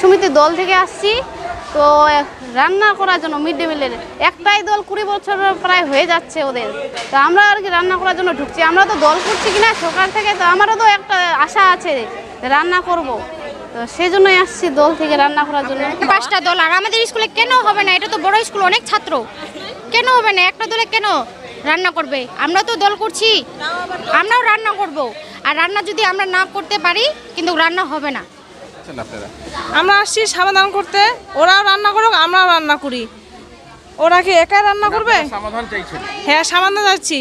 সমিতির দল থেকে আসছি, তো রান্না করার জন্য মিড ডে মিলের একটাই দল কুড়ি বছর প্রায় হয়ে যাচ্ছে ওদের। তো আমরা আর কি রান্না করার জন্য ঢুকছি। আমরা তো দল করছি কিনা সরকার থেকে, তো আমারও তো একটা আশা আছে রান্না করব। তো সেই জন্যই আসছি দল থেকে রান্না করার জন্য। পাঁচটা দল, আর আমাদের স্কুলে কেন হবে না? এটা তো বড় স্কুল, অনেক ছাত্র। কেন হবে না? একটা দলে কেন রান্না করবে? আমরা তো দল করছি, আমরাও রান্না করব। আর রান্না যদি আমরা না করতে পারি, কিন্তু রান্না হবে না। আমরা আসছি সমাধান করতে। ওরাও রান্না করুক আমরাও রান্না করি। ওরা কি একাই রান্না করবে? সমাধান চাইছেন? হ্যাঁ সমাধান যাচ্ছি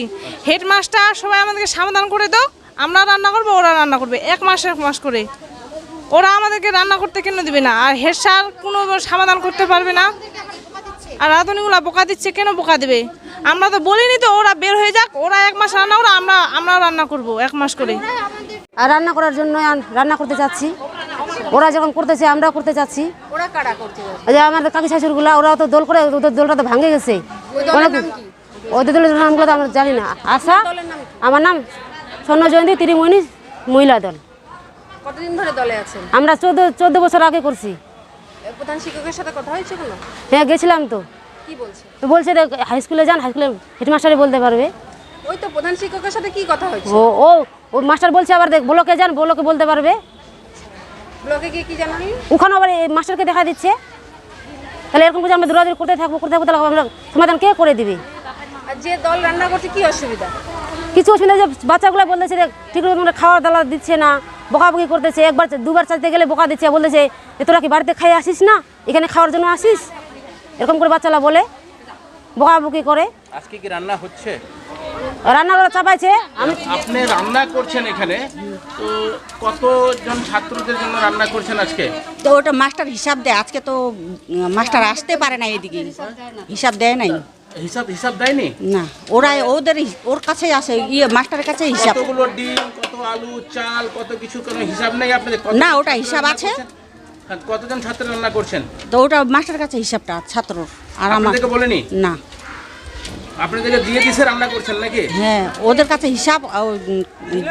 হেডমাস্টার সবাই আমাদেরকে সমাধান করে দাও। আমরা রান্না করব ওরা রান্না করবে। এক মাস এক মাস করে। ওরা আমাদেরকে রান্না করতে কেন দেবে না? আর হেড স্যার কোনো সমাধান করতে পারবে না। আর রাঁধুনিগুলা বোকা দিচ্ছে কেন বোকা দেবে? আমরা তো বলিনি তো ওরা বের হয়ে যাক। ওরা এক মাস রান্না করে আমরা আমরাও রান্না করব এক মাস করে। আর রান্না করার জন্য রান্না করতে চাচ্ছি। ওরা যখন করতেছে আমরাও করতে চাচ্ছি। ওরা কারা করতে যে আমাদের কাকি শাশুড়গুলা ওরা তো দোল করে ওদের দোলটা তো ভাঙে গেছে। ওদের দলের নামগুলো তো আমরা জানি না। আশা আমার নাম স্বর্ণ জয়ন্তী ত্রিমণি মহিলা দল। কতদিন ধরে দলে আছেন? আমরা চোদ্দ চোদ্দ বছর আগে করছি। প্রধান শিক্ষকের সাথে কথা হয়েছে কোনো? হ্যাঁ গেছিলাম তো। কি বলছে? তো বলছে হাই স্কুলে যান হাই স্কুলে হেডমাস্টারে বলতে পারবে। ওই তো প্রধান শিক্ষকের সাথে কি কথা হয়েছে? ও ও মাস্টার বলছে আবার দেখ ব্লকে যান ব্লকে বলতে পারবে। ব্লকে গিয়ে কি জানালি ওখানে আবার এই মাস্টারকে দেখা দিচ্ছে। তাহলে এরকম করে আমরা দৌড়াদৌড়ি করতে থাকব করতে থাকব তাহলে আমরা সমাধান কে করে দিবে? আর যে দল রান্না করছে কি অসুবিধা? কিছু অসুবিধা যে বাচ্চাগুলো বলতেছে যে ঠিক মতো খাওয়া দাওয়া দিচ্ছে না বকাবকি করতেছে। একবার দুবার চাইতে গেলে বোকা দিচ্ছে বলতেছে যে তোরা কি বাড়িতে খাই আসিস না? এখানে খাওয়ার জন্য আসিস? এরকম করে বাচ্চারা বলে বকাবকি করে। আজকে কি রান্না হচ্ছে? রান্না করা চাপাইছে? আমি আপনি রান্না করছেন এখানে তো কতজন ছাত্রদের জন্য রান্না করছেন আজকে? তো ওটা মাস্টার হিসাব দেয় আজকে তো মাস্টার আসতে পারে না এদিকে। হিসাব দেয় নাই। হিসাব হিসাব দেয়নি? না ওরা ওদের ওর কাছে আসে ইয়ে মাস্টারের কাছে হিসাব। কতগুলো ডিম কত আলু চাল কত কিছু কোনো হিসাব নেই আপনাদের? না, ওটা হিসাব আছে। হ্যাঁ, কতজন ছাত্র রান্না করছেন? তো ওটা মাস্টারের কাছে হিসাবটা ছাত্রর। আর আপনাদেরকে বলেনি? না। আপনাদেরকে দিয়ে দিছে রান্না করছেন নাকি? হ্যাঁ ওদের কাছে হিসাব আর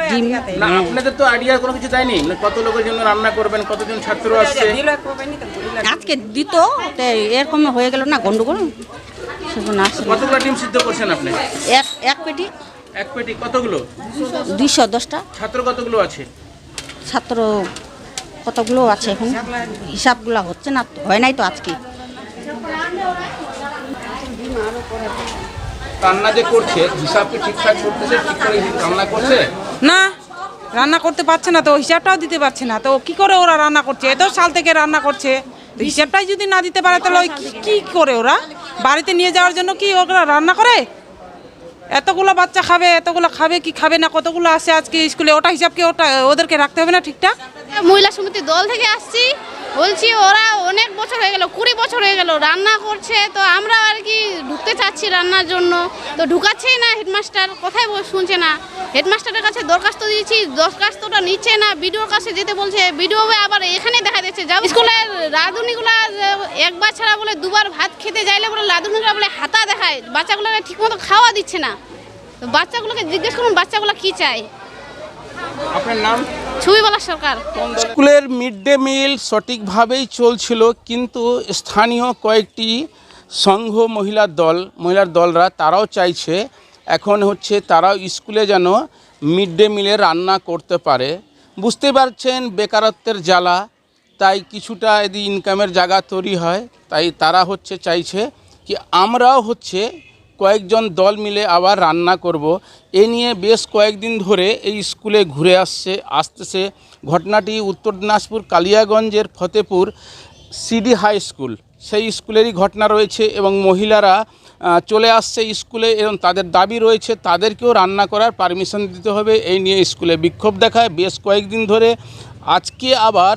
ডিম। না আপনাদের তো আইডিয়া কোনো কিছু দেয়নি? কত লোকের জন্য রান্না করবেন কতজন ছাত্র আসছে? আজকে দিত তো এরকম হয়ে গেল না গন্ডগোল। কতগুলো ডিম সিদ্ধ করছেন আপনি? এক এক পেটি। এক পেটি কতগুলো? দুইশো দশটা। ছাত্র কতগুলো আছে? ছাত্র কতগুলো আছে এখন? হিসাবগুলো হচ্ছে না হয় নাই তো আজকে। রান্না যে করছে হিসাব কি ঠিকঠাক করতেছে ঠিক করে রান্না করছে? না রান্না করতে পারছে না তো হিসাবটাও দিতে পারছে না। তো কি করে ওরা রান্না করছে? এত সাল থেকে রান্না করছে। তো হিসাবটাই যদি না দিতে পারে তাহলে ওই কি- করে ওরা? বাড়িতে নিয়ে যাওয়ার জন্য কি ওরা রান্না করে? এতগুলো বাচ্চা খাবে এতগুলো খাবে কি খাবে না কতগুলো আছে আজকে স্কুলে? ওটা হিসাবকে ওটা ওদেরকে রাখতে হবে না ঠিকঠাক? মহিলা সমিতির দল থেকে আসছি। বলছি ওরা অনেক বছর হয়ে গেল কুড়ি বছর হয়ে গেল রান্না করছে তো আমরা আর কি ঢুকতে চাচ্ছি রান্নার জন্য। তো ঢুকাচ্ছেই না হেডমাস্টার কথাই শুনছে না। হেডমাস্টারের কাছে দরখাস্ত দিয়েছি দরখাস্তটা নিচ্ছে না বিডিওর কাছে যেতে বলছে বিডিও আবার এখানে দেখা যাচ্ছে যাও। স্কুলের রাঁধুনিগুলা একবার ছাড়া বলে দুবার ভাত খেতে যাইলে বলে রাঁধুনিগুলা বলে হাতা দেখায় বাচ্চাগুলোকে ঠিকমতো খাওয়া দিচ্ছে না। তো বাচ্চাগুলোকে জিজ্ঞেস করুন বাচ্চাগুলো কি চায়। আপনার নাম? স্কুলের মিড ডে মিল সঠিকভাবেই চলছিল, কিন্তু স্থানীয় কয়েকটি সংঘ মহিলার দল, মহিলার দলরা তারাও চাইছে, এখন হচ্ছে তারাও স্কুলে যেন মিড ডে মিলে রান্না করতে পারে। বুঝতে পারছেন, বেকারত্বের জ্বালা, তাই কিছুটা যদি ইনকামের জায়গা তৈরি হয়, তাই তারা হচ্ছে চাইছে কি আমরাও হচ্ছে কয়েকজন দল মিলে আবার রান্না করব। এ নিয়ে বেশ কয়েকদিন ধরে এই স্কুলে ঘুরে আসছে, আসতেছে ঘটনাটি উত্তর দিনাজপুর কালিয়াগঞ্জের ফতেপুর সিডি হাই স্কুল। সেই স্কুলেরই ঘটনা রয়েছে এবং মহিলারা চলে আসছে স্কুলে এবং তাদের দাবি রয়েছে তাদেরকেও রান্না করার পারমিশন দিতে হবে। এই নিয়ে স্কুলে বিক্ষোভ দেখায়। বেশ কয়েকদিন ধরে আজকে আবার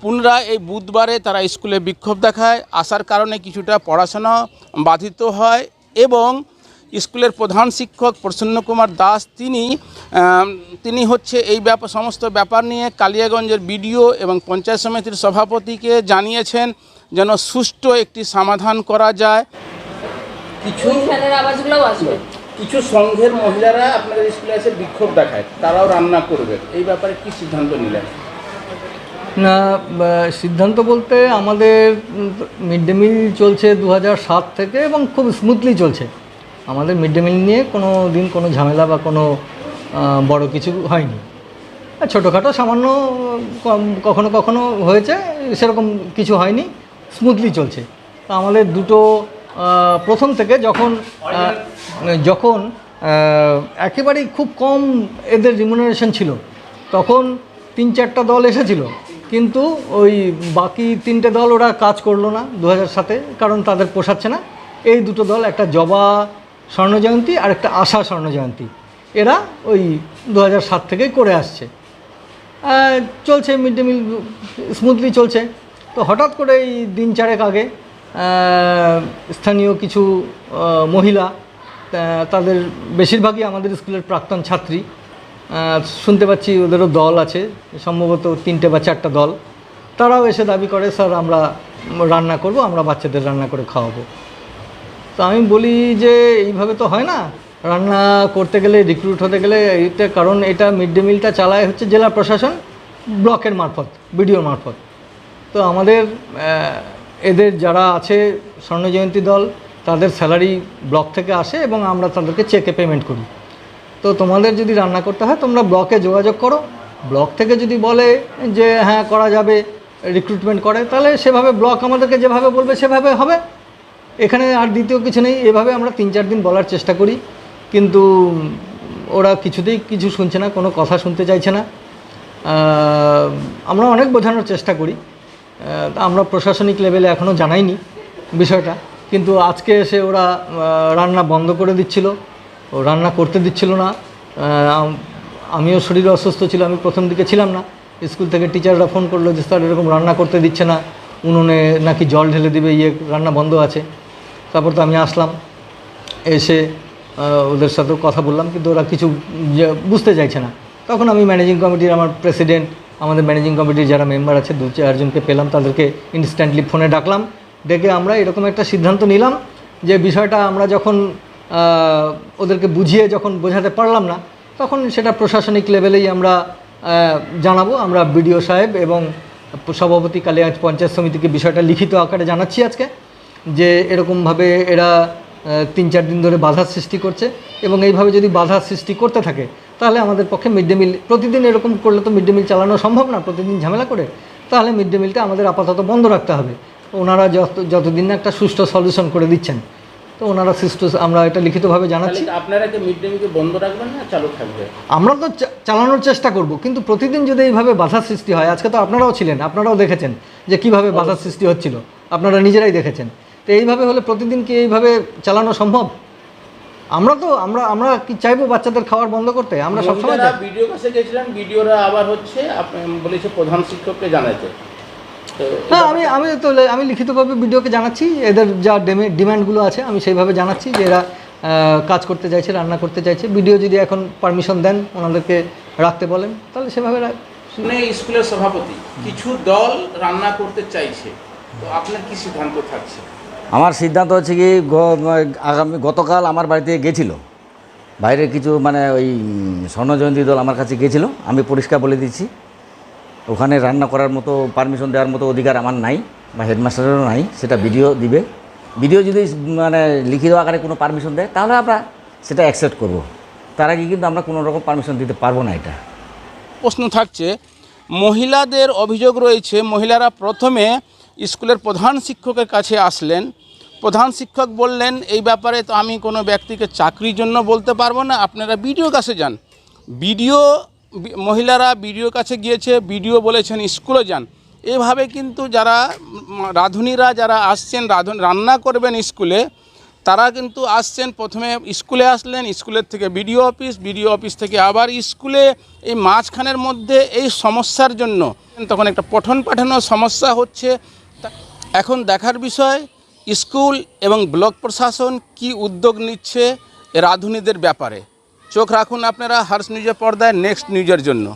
পুনরায় এই বুধবারে তারা স্কুলে বিক্ষোভ দেখায়। আসার কারণে কিছুটা পড়াশোনা বাধিত হয় এবং স্কুলের প্রধান শিক্ষক প্রসন্ন কুমার দাস তিনি তিনি হচ্ছে এই ব্যাপার সমস্ত ব্যাপার নিয়ে কালিয়াগঞ্জের বিডিও এবং পঞ্চায়েত সমিতির সভাপতিকে জানিয়েছেন যেন সুষ্ঠু একটি সমাধান করা যায়। কিছু কিছু সংঘের মহিলারা আপনাদের স্কুলে এসে বিক্ষোভ দেখায় তারাও রান্না করবে। এই ব্যাপারে কি সিদ্ধান্ত নিলেন? না সিদ্ধান্ত বলতে আমাদের মিড ডে মিল চলছে দু থেকে এবং খুব স্মুথলি চলছে। আমাদের মিড ডে মিল নিয়ে কোনো দিন কোনো ঝামেলা বা কোনো বড় কিছু হয়নি। ছোটোখাটো সামান্য কখনো কখনো হয়েছে, সেরকম কিছু হয়নি স্মুথলি চলছে। তো আমাদের দুটো প্রথম থেকে যখন যখন একেবারেই খুব কম এদের রিমুনারেশন ছিল, তখন তিন চারটা দল এসেছিল। কিন্তু ওই বাকি তিনটে দল ওরা কাজ করল না দু সাতে, কারণ তাদের পোষাচ্ছে না। এই দুটো দল, একটা জবা স্বর্ণজয়ন্তী আর একটা আশা স্বর্ণজয়ন্তী। এরা ওই দু হাজার সাত থেকেই করে আসছে। চলছে মিড ডে মিল, স্মুথলি চলছে। তো হঠাৎ করে এই দিন চারেক আগে স্থানীয় কিছু মহিলা তাদের বেশিরভাগই আমাদের স্কুলের প্রাক্তন ছাত্রী। শুনতে পাচ্ছি ওদেরও দল আছে, সম্ভবত তিনটে বা চারটা দল। তারাও এসে দাবি করে, স্যার, আমরা রান্না করব, আমরা বাচ্চাদের রান্না করে খাওয়াবো। তো আমি বলি যে, এইভাবে তো হয় না। রান্না করতে গেলে রিক্রুট হতে গেলে এইটা কারণ এটা মিড ডে মিলটা চালায় হচ্ছে জেলা প্রশাসন, ব্লকের মারফত, বিডিওর মারফত। তো আমাদের এদের যারা আছে, স্বর্ণজয়ন্তী দল, তাদের স্যালারি ব্লক থেকে আসে এবং আমরা তাদেরকে চেকে পেমেন্ট করি। তো তোমাদের যদি রান্না করতে হয়, তোমরা ব্লকে যোগাযোগ করো। ব্লক থেকে যদি বলে যে হ্যাঁ করা যাবে রিক্রুটমেন্ট করে, তাহলে সেভাবে ব্লক আমাদেরকে যেভাবে বলবে, সেভাবে হবে। এখানে আর দ্বিতীয় কিছু নেই, এভাবে আমরা তিন চার দিন বলার চেষ্টা করি। কিন্তু ওরা কিছুতেই কিছু শুনছে না, কোনো কথা শুনতে চাইছে না। আমরা অনেক বোঝানোর চেষ্টা করি। আমরা প্রশাসনিক লেভেলে এখনও জানাইনি বিষয়টা। কিন্তু আজকে এসে ওরা রান্না বন্ধ করে দিচ্ছিল। রান্না করতে দিচ্ছিল না। আমিও শরীর অসুস্থ ছিল আমি প্রথম দিকে ছিলাম না। স্কুল থেকে টিচাররা ফোন করল যে, স্যার, এরকম রান্না করতে দিচ্ছে না। উনুনে নাকি জল ঢেলে দিবে ইয়ে রান্না বন্ধ আছে। তারপর তো আমি আসলাম, এসে ওদের সাথেও কথা বললাম, কিন্তু ওরা কিছু যে- বুঝতে চাইছে না। তখন আমি ম্যানেজিং কমিটির আমার প্রেসিডেন্ট, আমাদের ম্যানেজিং কমিটির যারা মেম্বার আছে, দু চারজনকে পেলাম, তাদেরকে ইনস্ট্যান্টলি ফোনে ডাকলাম। ডেকে আমরা এরকম একটা সিদ্ধান্ত নিলাম যে, বিষয়টা আমরা যখন ওদেরকে বুঝিয়ে যখন বোঝাতে পারলাম না, তখন সেটা প্রশাসনিক লেভেলেই আমরা জানাব। আমরা বিডিও সাহেব এবং সভাপতি কালিয়াজ পঞ্চায়েত সমিতিকে বিষয়টা লিখিত আকারে জানাচ্ছি আজকে, যে এরকমভাবে এরা তিন চার দিন ধরে বাধার সৃষ্টি করছে এবং এইভাবে যদি বাধার সৃষ্টি করতে থাকে, তাহলে আমাদের পক্ষে মিড ডে মিল, প্রতিদিন এরকম করলে তো মিড ডে মিল চালানো সম্ভব না, প্রতিদিন ঝামেলা করে, তাহলে মিড ডে মিলটা আমাদের আপাতত বন্ধ রাখতে হবে। ওনারা যত, যতদিন না একটা সুষ্ঠু সলিউশন করে দিচ্ছেন। তো ওনারা সুষ্ঠু আমরা এটা লিখিতভাবে জানাচ্ছি। আপনারা কি মিড ডে মিলকে বন্ধ রাখবেন না চালু থাকবে? আমরা তো চালানোর চেষ্টা করব কিন্তু প্রতিদিন যদি এইভাবে বাধার সৃষ্টি হয় আজকে তো আপনারাও ছিলেন আপনারাও দেখেছেন যে কীভাবে বাধার সৃষ্টি হচ্ছিল আপনারা নিজেরাই দেখেছেন। তো এইভাবে হলে প্রতিদিন কি এইভাবে চালানো সম্ভব? আমরা তো আমরা আমরা কি চাইব বাচ্চাদের খাওয়ার বন্ধ করতে? আমরা সবসময় ভিডিও কাছে গেছিলেন ভিডিওরা আবার হচ্ছে বলেছে প্রধান শিক্ষককে জানাতে হ্যাঁ আমি আমি তো আমি লিখিতভাবে ভিডিওকে জানাচ্ছি এদের যা ডেমে- ডিমান্ডগুলো আছে আমি সেইভাবে জানাচ্ছি যে এরা কাজ করতে চাইছে রান্না করতে চাইছে। ভিডিও যদি এখন পারমিশন দেন ওনাদেরকে রাখতে বলেন তাহলে সেভাবে রাখ- শুনে স্কুলের সভাপতি কিছু দল রান্না করতে চাইছে তো আপনার কি সিদ্ধান্ত থাকছে? আমার সিদ্ধান্ত হচ্ছে কি আগামী গতকাল আমার বাড়িতে গেছিল। বাইরের কিছু মানে ওই স্বর্ণজয়ন্তী দল আমার কাছে গেছিল আমি পরিষ্কার বলে দিচ্ছি। ওখানে রান্না করার মতো পারমিশন দেওয়ার মতো অধিকার আমার নাই, বা হেডমাস্টারেরও নাই, সেটা ভিডিও দিবে। ভিডিও যদি মানে লিখিত আকারে কোনো পারমিশন দেয়, তাহলে আমরা সেটা অ্যাকসেপ্ট করব। তার আগে কিন্তু আমরা কোনো রকম পারমিশন দিতে পারব না এটা। প্রশ্ন থাকছে, মহিলাদের অভিযোগ রয়েছে, মহিলারা প্রথমে স্কুলের প্রধান শিক্ষকের কাছে আসলেন। প্রধান শিক্ষক বললেন, এই ব্যাপারে তো আমি কোনো ব্যক্তিকে চাকরির জন্য বলতে পারব না, আপনারা বিডিও কাছে যান। বিডিও মহিলারা বিডিও কাছে গিয়েছে, বিডিও বলেছেন স্কুলে যান। এভাবে কিন্তু যারা রাঁধুনিরা যারা আসছেন, রাঁধুন, রান্না করবেন স্কুলে, তারা কিন্তু আসছেন, প্রথমে স্কুলে আসলেন, স্কুলের থেকে বিডিও অফিস বিডিও অফিস থেকে আবার স্কুলে এই মাঝখানের মধ্যে এই সমস্যার জন্য। তখন একটা পঠন পাঠানোর সমস্যা হচ্ছে। এখন দেখার বিষয়, স্কুল এবং ব্লক প্রশাসন কি উদ্যোগ নিচ্ছে রাঁধুনিদের ব্যাপারে? চোখ রাখুন আপনারা হার্স নিউজের পর্দায় নেক্সট নিউজের জন্য।